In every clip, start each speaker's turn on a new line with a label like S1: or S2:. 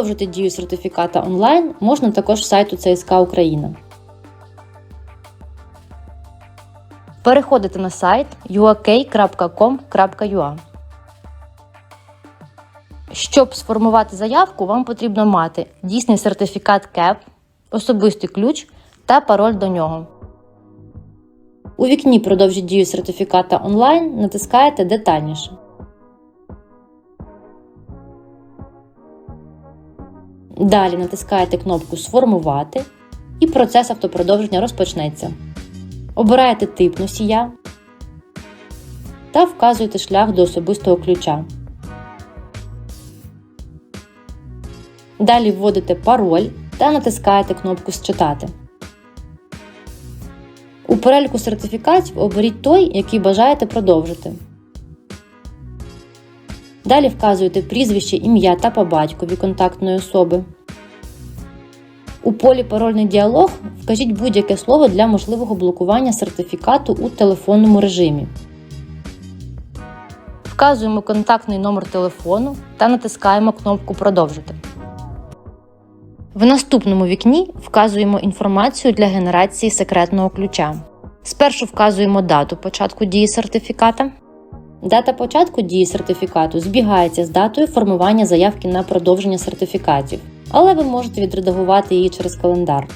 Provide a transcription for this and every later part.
S1: Продовжити дію сертифіката онлайн можна також з сайту ЦСК Україна. Переходите на сайт uak.com.ua. Щоб сформувати заявку, вам потрібно мати дійсний сертифікат КЕП, особистий ключ та пароль до нього. У вікні Продовжіть дію сертифіката онлайн натискаєте детальніше. Далі натискаєте кнопку Сформувати і процес автопродовження розпочнеться. Обираєте тип носія та вказуєте шлях до особистого ключа. Далі вводите пароль та натискаєте кнопку Считати. У переліку сертифікатів оберіть той, який бажаєте продовжити. Далі вказуєте прізвище, ім'я та по батькові контактної особи. У полі Парольний діалог вкажіть будь-яке слово для можливого блокування сертифікату у телефонному режимі. Вказуємо контактний номер телефону та натискаємо кнопку Продовжити. В наступному вікні вказуємо інформацію для генерації секретного ключа. Спершу вказуємо дату початку дії сертифіката. Дата початку дії сертифікату збігається з датою формування заявки на продовження сертифікатів, але ви можете відредагувати її через календар.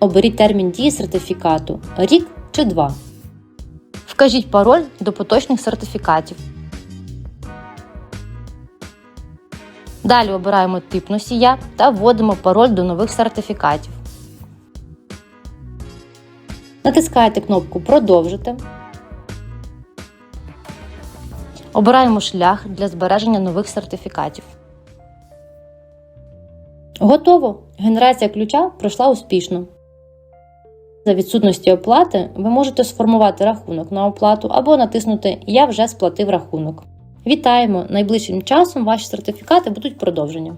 S1: Оберіть термін дії сертифікату рік чи два. Вкажіть пароль до поточних сертифікатів. Далі обираємо тип носія та вводимо пароль до нових сертифікатів. Натискаєте кнопку Продовжити. Обираємо шлях для збереження нових сертифікатів. Готово! Генерація ключа пройшла успішно. За відсутності оплати ви можете сформувати рахунок на оплату або натиснути Я вже сплатив рахунок. Вітаємо! Найближчим часом ваші сертифікати будуть продовжені.